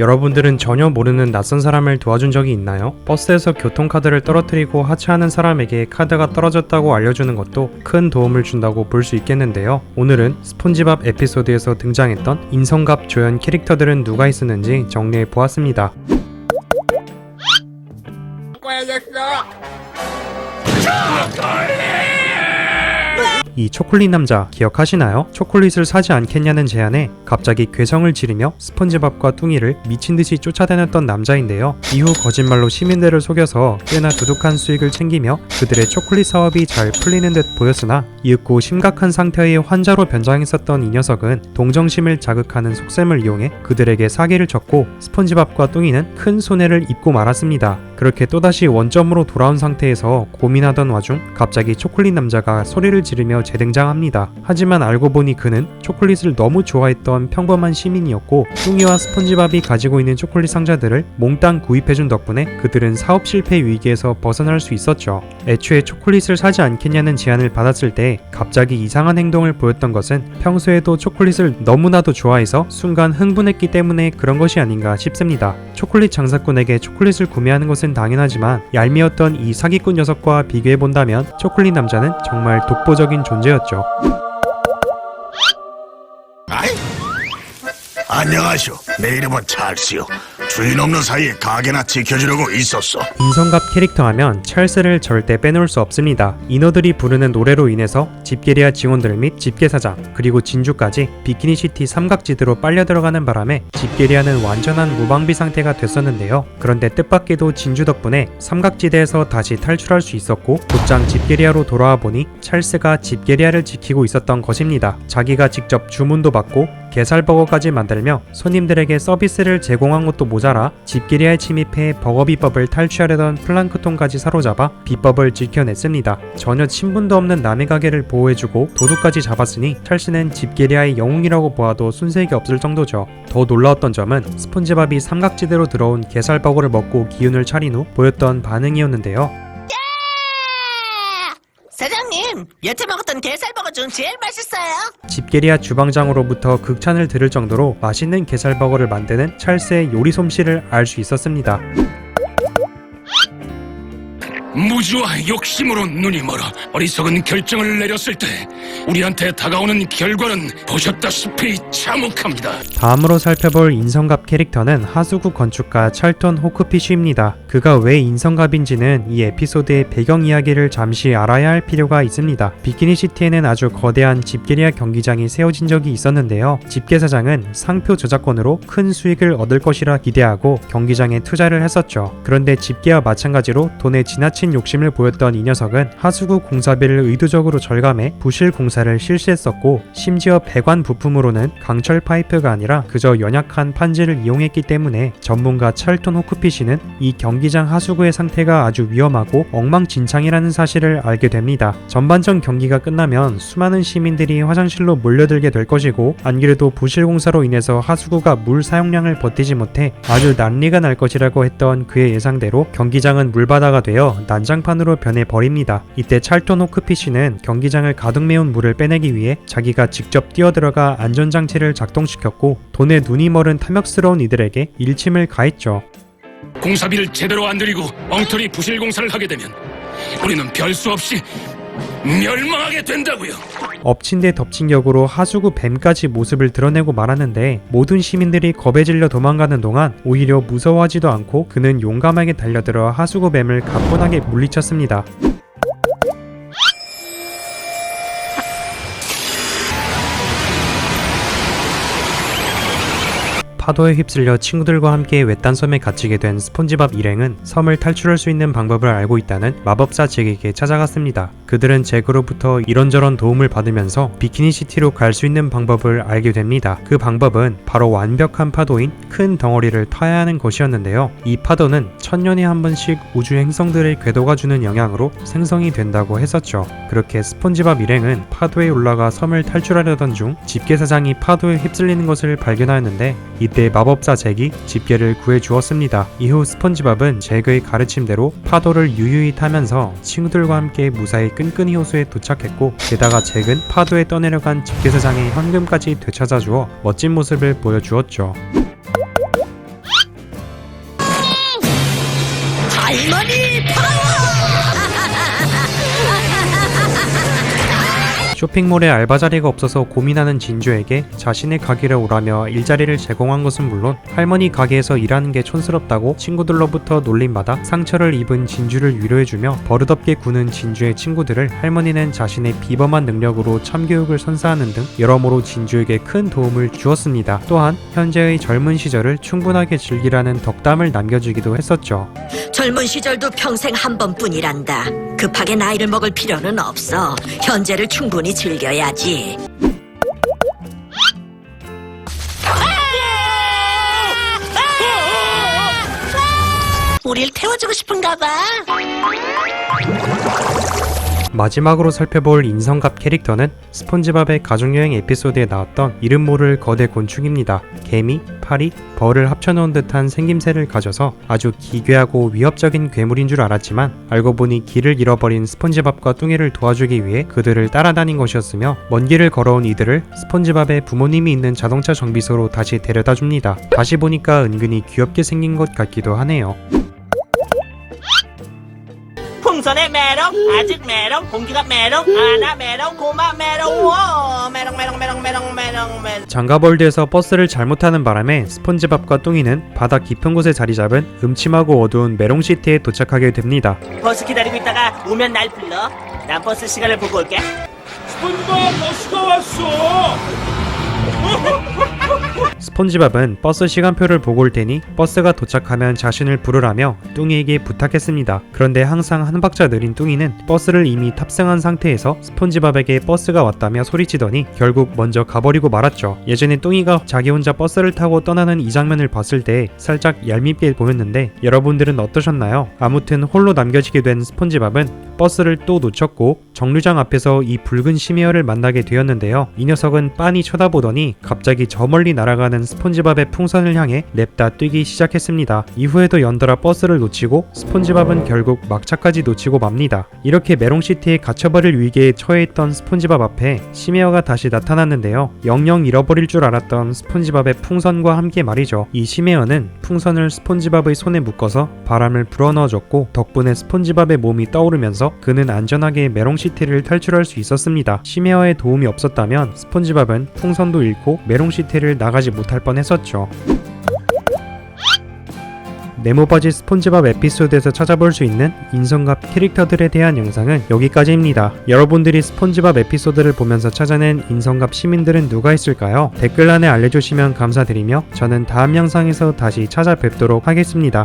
여러분들은 전혀 모르는 낯선 사람을 도와준 적이 있나요? 버스에서 교통카드를 떨어뜨리고 하차하는 사람에게 카드가 떨어졌다고 알려주는 것도 큰 도움을 준다고 볼 수 있겠는데요. 오늘은 스폰지밥 에피소드에서 등장했던 인성갑 조연 캐릭터들은 누가 있었는지 정리해 보았습니다. 이 초콜릿 남자 기억하시나요? 초콜릿을 사지 않겠냐는 제안에 갑자기 괴성을 지르며 스펀지밥과 뚱이를 미친 듯이 쫓아다녔던 남자인데요. 이후 거짓말로 시민들을 속여서 꽤나 두둑한 수익을 챙기며 그들의 초콜릿 사업이 잘 풀리는 듯 보였으나 이윽고 심각한 상태의 환자로 변장했었던 이 녀석은 동정심을 자극하는 속셈을 이용해 그들에게 사기를 쳤고 스펀지밥과 뚱이는 큰 손해를 입고 말았습니다. 그렇게 또다시 원점으로 돌아온 상태에서 고민하던 와중 갑자기 초콜릿 남자가 소리를 지르며 재등장합니다. 하지만 알고 보니 그는 초콜릿을 너무 좋아했던 평범한 시민이었고 뚱이와 스펀지밥이 가지고 있는 초콜릿 상자들을 몽땅 구입해준 덕분에 그들은 사업 실패 위기에서 벗어날 수 있었죠. 애초에 초콜릿을 사지 않겠냐는 제안을 받았을 때 갑자기 이상한 행동을 보였던 것은 평소에도 초콜릿을 너무나도 좋아해서 순간 흥분했기 때문에 그런 것이 아닌가 싶습니다. 초콜릿 장사꾼에게 초콜릿을 구매하는 것은 당연하지만 얄미웠던 이 사기꾼 녀석과 비교해 본다면 초콜릿 남자는 정말 독보적인 존재였죠. 아이? 안녕하쇼. 내 이름은 찰스요. 주인 없는 사이에 가게나 지켜주려고 있었어. 인성갑 캐릭터 하면 찰스를 절대 빼놓을 수 없습니다. 인어들이 부르는 노래로 인해서 집게리아 직원들 및 집게사장 그리고 진주까지 비키니시티 삼각지대로 빨려 들어가는 바람에 집게리아는 완전한 무방비 상태가 됐었는데요. 그런데 뜻밖에도 진주 덕분에 삼각지대에서 다시 탈출할 수 있었고 곧장 집게리아로 돌아와 보니 찰스가 집게리아를 지키고 있었던 것입니다. 자기가 직접 주문도 받고 게살버거까지 만들며 손님들에게 서비스를 제공한 것도 모자라 집게리아에 침입해 버거 비법을 탈취하려던 플랑크톤까지 사로잡아 비법을 지켜냈습니다. 전혀 친분도 없는 남의 가게를 보호해주고 도둑까지 잡았으니 찰스는 집게리아의 영웅이라고 보아도 순색이 없을 정도죠. 더 놀라웠던 점은 스폰지밥이 삼각지대로 들어온 게살버거를 먹고 기운을 차린 후 보였던 반응이었는데요. 사장님, 여태 먹었던 게살버거 중 제일 맛있어요. 집게리아 주방장으로부터 극찬을 들을 정도로 맛있는 게살버거를 만드는 찰스의 요리 솜씨를 알 수 있었습니다. 무지와 욕심으로 눈이 멀어 어리석은 결정을 내렸을 때 우리한테 다가오는 결과는 보셨다시피 참혹합니다. 다음으로 살펴볼 인성갑 캐릭터는 하수구 건축가 찰턴 호크피쉬입니다. 그가 왜 인성갑인지는 이 에피소드의 배경 이야기를 잠시 알아야 할 필요가 있습니다. 비키니 시티에는 아주 거대한 집게리아 경기장이 세워진 적이 있었는데요. 집게사장은 상표 저작권으로 큰 수익을 얻을 것이라 기대하고 경기장에 투자를 했었죠. 그런데 집게와 마찬가지로 돈에 지나 친 욕심을 보였던 이 녀석은 하수구 공사비를 의도적으로 절감해 부실 공사를 실시했었고 심지어 배관 부품으로는 강철 파이프가 아니라 그저 연약한 판지를 이용했기 때문에 전문가 찰턴 호크피쉬는 이 경기장 하수구의 상태가 아주 위험하고 엉망진창이라는 사실을 알게 됩니다. 전반전 경기가 끝나면 수많은 시민들이 화장실로 몰려들게 될 것이고 안 그래도 부실 공사로 인해서 하수구가 물 사용량을 버티지 못해 아주 난리가 날 것이라고 했던 그의 예상대로 경기장은 물바다가 되어 난장판으로 변해 버립니다. 이때 찰턴 호크피쉬는 경기장을 가득 메운 물을 빼내기 위해 자기가 직접 뛰어들어가 안전장치를 작동시켰고 돈에 눈이 멀은 탐욕스러운 이들에게 일침을 가했죠. 공사비를 제대로 안 들이고 엉터리 부실 공사를 하게 되면 우리는 별 수 없이 멸망하게 된다고요. 엎친 데 덮친 격으로 하수구 뱀까지 모습을 드러내고 말았는데 모든 시민들이 겁에 질려 도망가는 동안 오히려 무서워하지도 않고 그는 용감하게 달려들어 하수구 뱀을 가뿐하게 물리쳤습니다. 파도에 휩쓸려 친구들과 함께 외딴 섬에 갇히게 된 스폰지밥 일행은 섬을 탈출할 수 있는 방법을 알고 있다는 마법사 잭에게 찾아갔습니다. 그들은 잭으로부터 이런저런 도움을 받으면서 비키니 시티로 갈 수 있는 방법을 알게 됩니다. 그 방법은 바로 완벽한 파도인 큰 덩어리를 타야 하는 것이었는데요. 이 파도는 천년에 한 번씩 우주 행성들의 궤도가 주는 영향으로 생성이 된다고 했었죠. 그렇게 스폰지밥 일행은 파도에 올라가 섬을 탈출하려던 중 집게사장이 파도에 휩쓸리는 것을 발견하였는데 이때 마법사 잭이 집게를 구해 주었습니다. 이후 스폰지밥은 잭의 가르침대로 파도를 유유히 타면서 친구들과 함께 무사히 끈끈이 호수에 도착했고 게다가 잭은 파도에 떠내려간 집게사장의 현금까지 되찾아 주어 멋진 모습을 보여주었죠. 쇼핑몰에 알바 자리가 없어서 고민하는 진주에게 자신의 가게를 오라며 일자리를 제공한 것은 물론 할머니 가게에서 일하는 게 촌스럽다고 친구들로부터 놀림받아 상처를 입은 진주를 위로해주며 버릇없게 구는 진주의 친구들을 할머니는 자신의 비범한 능력으로 참교육을 선사하는 등 여러모로 진주에게 큰 도움을 주었습니다. 또한 현재의 젊은 시절을 충분하게 즐기라는 덕담을 남겨주기도 했었죠. 젊은 시절도 평생 한 번뿐이란다. 급하게 나이를 먹을 필요는 없어. 현재를 충분히 즐겨야지. 우릴 태워주고 싶은가 봐. 마지막으로 살펴볼 인성갑 캐릭터는 스폰지밥의 가족여행 에피소드에 나왔던 이름 모를 거대 곤충입니다. 개미, 파리, 벌을 합쳐놓은 듯한 생김새를 가져서 아주 기괴하고 위협적인 괴물인 줄 알았지만 알고 보니 길을 잃어버린 스폰지밥과 뚱이를 도와주기 위해 그들을 따라다닌 것이었으며 먼 길을 걸어온 이들을 스폰지밥의 부모님이 있는 자동차 정비소로 다시 데려다 줍니다. 다시 보니까 은근히 귀엽게 생긴 것 같기도 하네요. 풍선의 메롱, 아직 메롱, 공기가 메롱, 아나 메롱, 고마 메롱, 워 메롱 메롱 메롱 메롱 메롱 메롱. 장가벌드에서 버스를 잘못 타는 바람에 스폰지밥과 뚱이는 바다 깊은 곳에 자리 잡은 음침하고 어두운 메롱시티에 도착하게 됩니다. 버스 기다리고 있다가 오면 날 불러. 난 버스 시간을 보고 올게. 스폰지밥 은 버스 시간표를 보고 올 테니 버스가 도착하면 자신을 부르라며 뚱이에게 부탁했습니다. 그런데 항상 한 박자 느린 뚱이는 버스를 이미 탑승한 상태에서 스폰지밥에게 버스가 왔다며 소리치더니 결국 먼저 가버리고 말았죠. 예전에 뚱이가 자기 혼자 버스를 타고 떠나는 이 장면을 봤을 때 살짝 얄밉게 보였는데 여러분들은 어떠셨나요? 아무튼 홀로 남겨지게 된 스폰지밥은 버스를 또 놓쳤고 정류장 앞에서 이 붉은 심해어를 만나게 되었는데요. 이 녀석은 빤히 쳐다보더니 갑자기 저 멀리 날아가는 스폰지밥의 풍선을 향해 냅다 뛰기 시작했습니다. 이후에도 연달아 버스를 놓치고 스폰지밥은 결국 막차까지 놓치고 맙니다. 이렇게 메롱시티에 갇혀버릴 위기에 처해 있던 스폰지밥 앞에 심해어가 다시 나타났는데요. 영영 잃어버릴 줄 알았던 스폰지밥의 풍선과 함께 말이죠. 이 심해어는 풍선을 스폰지밥의 손에 묶어서 바람을 불어넣어줬고 덕분에 스폰지밥의 몸이 떠오르면서 그는 안전하게 메롱시티를 탈출할 수 있었습니다. 심해어의 도움이 없었다면 스폰지밥은 풍선도 잃고 메롱시티를 나가지 못할 뻔했었죠. 네모바지 스폰지밥 에피소드에서 찾아볼 수 있는 인성갑 캐릭터들에 대한 영상은 여기까지입니다. 여러분들이 스폰지밥 에피소드를 보면서 찾아낸 인성갑 시민들은 누가 있을까요? 댓글란에 알려주시면 감사드리며 저는 다음 영상에서 다시 찾아뵙도록 하겠습니다.